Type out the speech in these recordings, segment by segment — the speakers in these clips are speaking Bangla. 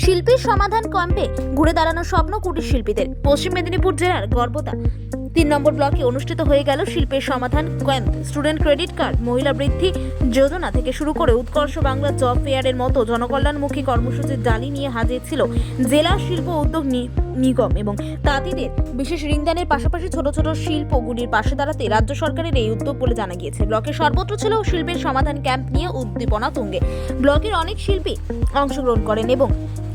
শিল্পীর সমাধান ক্যাম্পে ঘুরে দাঁড়ানোর স্বপ্ন কুটির শিল্পীদের। পশ্চিম মেদিনীপুর জেলার গর্বতা। তিন নম্বর ব্লকে অনুষ্ঠিত হয়ে গেল শিল্পের সমাধান ক্যাম্প স্টুডেন্ট ক্রেডিট কার্ড, মহিলা বৃদ্ধি যোজনা থেকে শুরু করে উৎকর্ষ বাংলা জব ফেয়ারের মতো জনকল্যাণমুখী কর্মসূচির ডালি নিয়ে হাজির ছিল জেলা শিল্প উদ্যোগ নি- নিগম এবং তাঁতিদের বিশেষ ঋণদানের পাশাপাশি ছোট ছোট শিল্পগুলির পাশে দাঁড়াতে রাজ্য সরকারের এই উদ্যোগ বলে জানা গিয়েছে। ব্লকের সর্বত্র ছিল শিল্পের সমাধান ক্যাম্প নিয়ে উদ্দীপনা তুঙ্গে। ব্লকের অনেক শিল্পী অংশগ্রহণ করেন এবং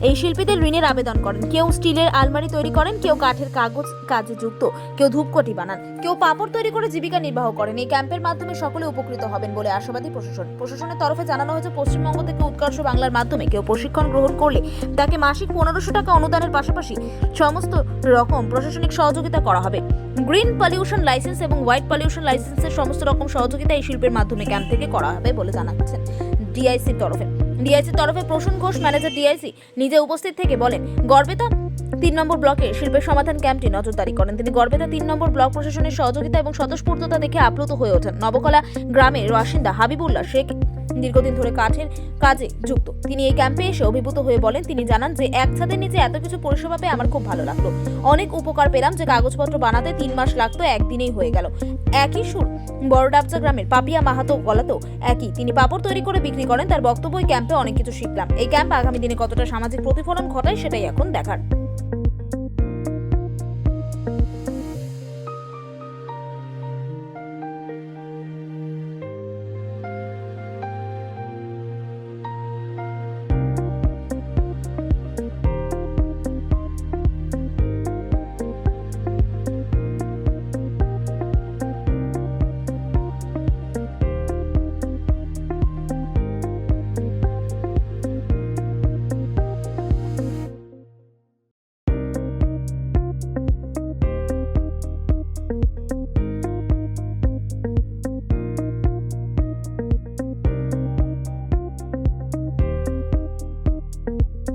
এই শিল্পীদের ঋণের আবেদন করেন। কেউ স্টিলের আলমারি তৈরি করেন, কেউ কাঠের কাগজ কাজে যুক্ত, কেউ ধূপকটি বানান, কেউ পাপড় তৈরি করে জীবিকা নির্বাহ করেন। এই ক্যাম্পের মাধ্যমে সকলে উপকৃত হবেন বলে আশাবাদী প্রশাসন। প্রশাসনের তরফে জানানো হয়েছে, পশ্চিমবঙ্গ থেকে উৎকর্ষ বাংলার মাধ্যমে কেউ প্রশিক্ষণ গ্রহণ করলে তাকে মাসিক পনেরোশো টাকা অনুদানের পাশাপাশি সমস্ত রকম প্রশাসনিক সহযোগিতা করা হবে। গ্রিন পলিউশন লাইসেন্স এবং হোয়াইট পলিউশন লাইসেন্সের সমস্ত রকম সহযোগিতা এই শিল্পের মাধ্যমে ক্যাম্প থেকে করা হবে বলে জানাচ্ছেন ডিআইসির তরফে। ডিআইসির তরফে প্রসূন ঘোষ ম্যানেজার ডিআইসি নিজে উপস্থিত থেকে বলেন, গর্বেতা তিন নম্বর ব্লকে শিল্পের সমাধান ক্যাম্পটি নজরদারি করেন। তিনি গর্বেতা তিন নম্বর ব্লক প্রশাসনের সহযোগিতা এবং স্বতঃস্ফূর্ততা দেখে আপ্লুত হয়ে ওঠেন। নবকলা গ্রামের বাসিন্দা হাবিবুল্লাহ শেখ দীর্ঘদিন ধরে কাঠের কাজে যুক্ত। তিনি এই ক্যাম্পে এসে অভিভূত হয়ে বলেন, তিনি জানান যে এক ছাদের নিচে এত কিছু পরিষেবা পেয়ে আমার খুব ভালো লাগল। অনেক উপকার পেলাম যে কাগজপত্র বানাতে তিন মাস লাগতো, একদিনেই হয়ে গেল। একই সুর বড়ডাবচা গ্রামের পাপিয়া মাহাতো গলাতেও একই। তিনি পাপড় তৈরি করে বিক্রি করেন, তার বক্তব্য ক্যাম্পে অনেক কিছু শিখলাম। এই ক্যাম্প আগামী দিনে কতটা সামাজিক প্রতিফলন ঘটায় সেটাই এখন দেখার। Bye.